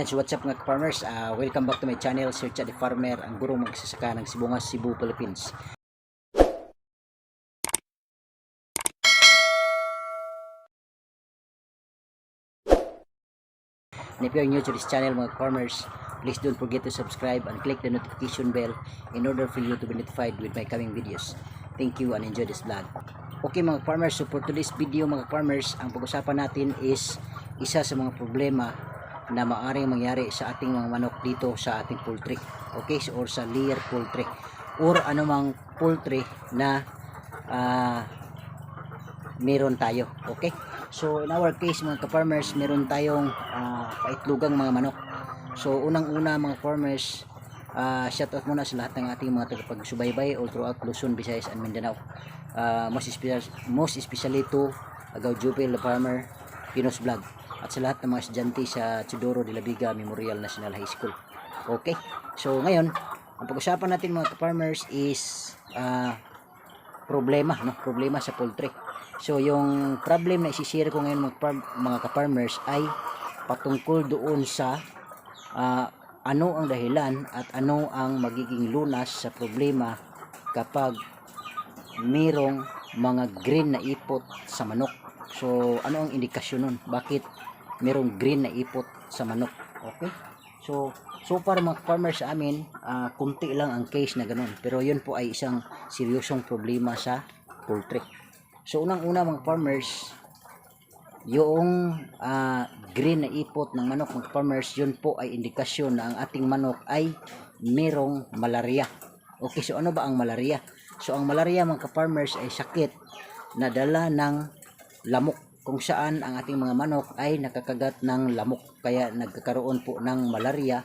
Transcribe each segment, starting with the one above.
Yan, so what's up mga farmers? Uh, welcome back to my channel, Sir Chad the Farmer, ang gurong magsasaka ng Sibungas, Cebu, Philippines. And if you're new to this channel mga farmers, please don't forget to subscribe and click the notification bell in order for you to be notified with my coming videos. Thank you and enjoy this vlog. Okay mga farmers, so for today's video mga farmers, ang pag-usapan natin is isa sa mga problema na maaring mangyari sa ating mga manok dito sa ating poultry. Okay, so, or sa layer poultry or anumang poultry na ah, meron tayo. Okay? So in our case mga ka-farmers, meron tayong ah, paitlugang mga manok. So unang-una mga farmers, uh, shout out muna sa lahat ng ating mga tagapagsubaybay all throughout Luzon, Visayas and Mindanao. Ah, most, especially, most especially to Agaw Jupil, the farmer, Pinos Vlog at sa lahat ng mga estudyante sa Chidoro de la Viga Memorial National High School. Okay? So ngayon, ang pag-usapan natin mga ka-farmers is ah, problema, no? Problema sa poultry. So, yung problem na isishare ko ngayon mga, mga ka-farmers ay patungkol doon sa ah, ano ang dahilan at ano ang magiging lunas sa problema kapag mayroong mga green na ipot sa manok. So, ano ang indikasyon nun? Bakit mayroong green na ipot sa manok? Okay? So, so far mga farmers sa amin, ah, kunti lang ang case na ganun. Pero yun po ay isang seryosong problema sa poultry. So, unang-una mga farmers, yung ah, green na ipot ng manok mga farmers, yun po ay indikasyon na ang ating manok ay merong malaria. Okay, so ano ba ang malaria? So, ang malaria mga farmers ay sakit na dala ng lamok kung saan ang ating mga manok ay nakakagat ng lamok kaya nagkakaroon po ng malaria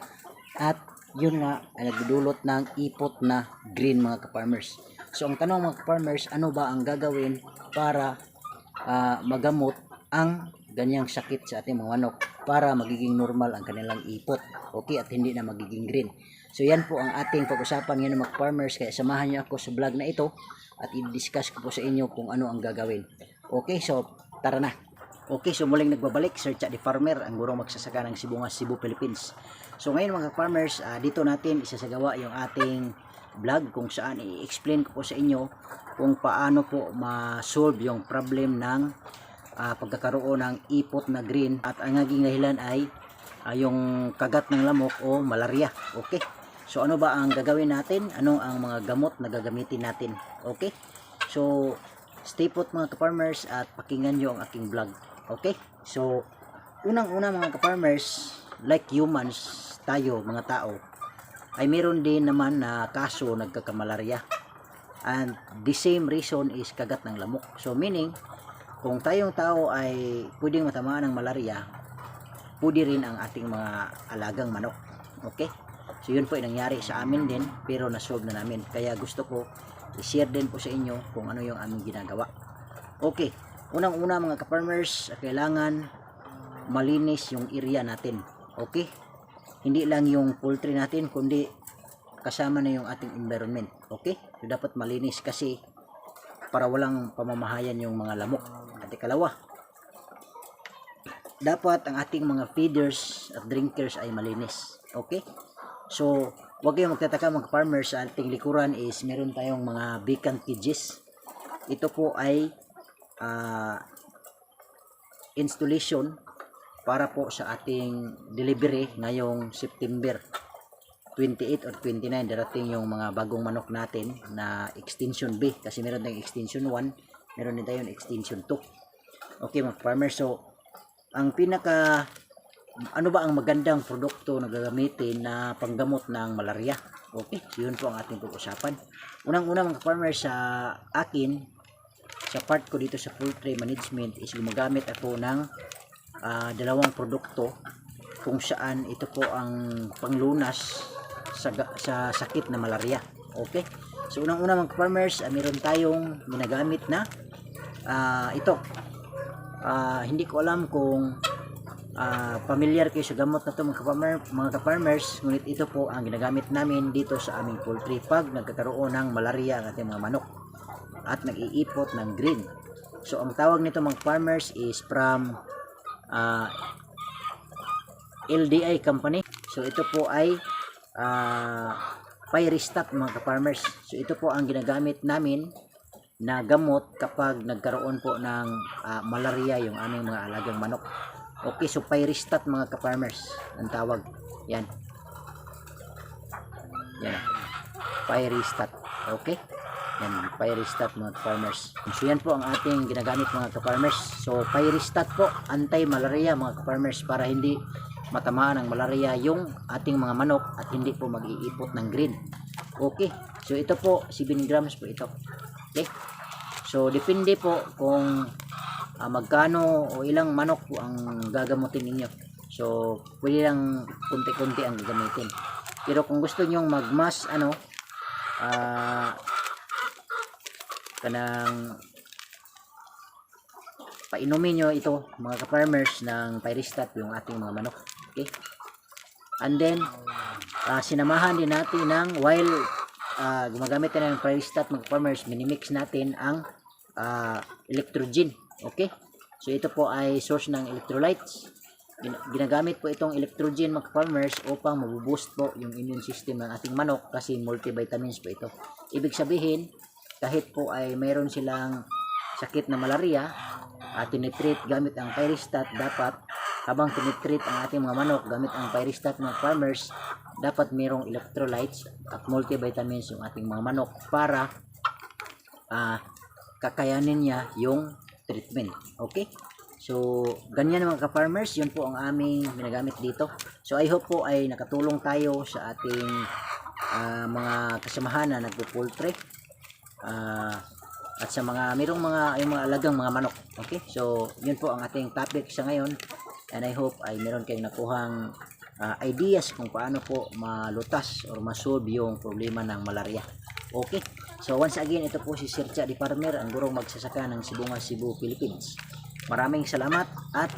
at yun nga ay nagdudulot ng ipot na green mga ka-farmers. So ang tanong mga ka-farmers, ano ba ang gagawin para ah, magamot ang ganyang sakit sa ating mga manok para magiging normal ang kanilang ipot. Okay, at hindi na magiging green. So yan po ang ating pag-usapan ngayon mga farmers kaya samahan niyo ako sa vlog na ito at i-discuss ko po sa inyo kung ano ang gagawin. Okay, so tara na. Okay, so muling nagbabalik Sir Chad the Farmer, ang gurong magsasaka ng Sibungas, Cebu, Philippines. So ngayon mga farmers, ah, dito natin isasagawa yung ating vlog kung saan i-explain ko po sa inyo kung paano po ma-solve yung problem ng ah, pagkakaroon ng ipot na green at ang naging dahilan ay ah, yung kagat ng lamok o malaria. Okay? So ano ba ang gagawin natin? Ano ang mga gamot na gagamitin natin? Okay? So stay put mga ka-farmers at pakinggan nyo ang aking vlog. Okay? So unang-una mga ka-farmers, like humans, tayo mga tao, ay meron din naman na kaso nagkakamalarya. And the same reason is kagat ng lamok. So meaning, kung tayong tao ay pwedeng matamaan ng malaria, pwede rin ang ating mga alagang manok. Okay? So yun po ay nangyari sa amin din, pero nasolve na namin. Kaya gusto ko i-share din po sa inyo kung ano yung aming ginagawa. Okay, unang-una mga ka-farmers, kailangan malinis yung area natin. Okay? Hindi lang yung poultry natin, kundi kasama na yung ating environment. Okay? So, dapat malinis kasi para walang pamamahayan yung mga lamok. At ikalawa, dapat ang ating mga feeders at drinkers ay malinis. Okay? So, huwag kayong magtataka mga farmers sa ating likuran is meron tayong mga vacant cages. Ito po ay ah, installation para po sa ating delivery ngayong September 28 or 29 darating yung mga bagong manok natin na extension B kasi meron tayong extension 1 meron din tayong extension 2 okay mga farmers so ang pinaka ano ba ang magandang produkto na gagamitin na panggamot ng malaria? Okay so yun po ang ating pag-usapan. Unang una mga farmers sa akin sa part ko dito sa poultry management is gumagamit ako ng ah, dalawang produkto kung saan ito po ang panglunas sa, sa sakit na malaria. Okay? So unang-una mga farmers, ah, meron tayong ginagamit na ah, ito. Ah, hindi ko alam kung ah, familiar kayo sa gamot na to mga mga ka-farmers, ngunit ito po ang ginagamit namin dito sa aming poultry pag nagkakaroon ng malaria ang ating mga manok at nag-iipot ng green. So ang tawag nito mga farmers is from ah, LDI company. So ito po ay uh, Pyristat mga ka-farmers. So ito po ang ginagamit namin na gamot kapag nagkaroon po ng ah, malaria yung aming mga alagang manok. Okay, so Pyristat mga ka-farmers ang tawag. Yan. Yan. Pyristat. Okay? Yan, Pyristat mga farmers. So yan po ang ating ginagamit mga ka-farmers. So Pyristat po, anti-malaria mga ka-farmers para hindi matamaan ng malaria yung ating mga manok at hindi po mag-iipot ng green. Okay. So ito po, 7 grams po ito. Okay. So depende po kung ah, magkano o ilang manok po ang gagamutin ninyo. So pwede lang kunti-kunti ang gagamitin. Pero kung gusto nyong magmas ano ah kanang painumin nyo ito mga ka-farmers ng Pyristat yung ating mga manok. Okay? And then ah, sinamahan din natin ng while ah, gumagamit tayo ng Pyristat mga farmers minimix natin ang ah, electrogen. Okay? So ito po ay source ng electrolytes. Gin- ginagamit po itong electrogen mga farmers upang mabuboost po yung immune system ng ating manok kasi multivitamins po ito. Ibig sabihin kahit po ay mayroon silang sakit na malaria at tinitreat gamit ang Pyristat dapat habang tinitreat ang ating mga manok gamit ang Pyristat mga farmers dapat mayroong electrolytes at multivitamins yung ating mga manok para ah, kakayanin niya yung treatment. Okay? So ganyan mga ka-farmers yun po ang aming ginagamit dito. So I hope po ay nakatulong tayo sa ating ah, mga kasamahan na nagpo-poultry Ah, at sa mga mayroong mga yung mga alagang mga manok. Okay? So, yun po ang ating topic sa ngayon. And I hope ay meron kayong nakuhang ah, ideas kung paano po malutas or masolve yung problema ng malaria. Okay? So, once again, ito po si Sir Cha Di Farmer, ang gurong magsasaka ng Sibunga, Cebu, Philippines. Maraming salamat at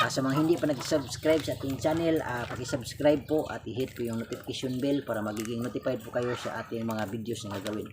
ah, sa mga hindi pa nag-subscribe sa ating channel, ah, paki-subscribe po at i-hit po yung notification bell para magiging notified po kayo sa ating mga videos na gagawin.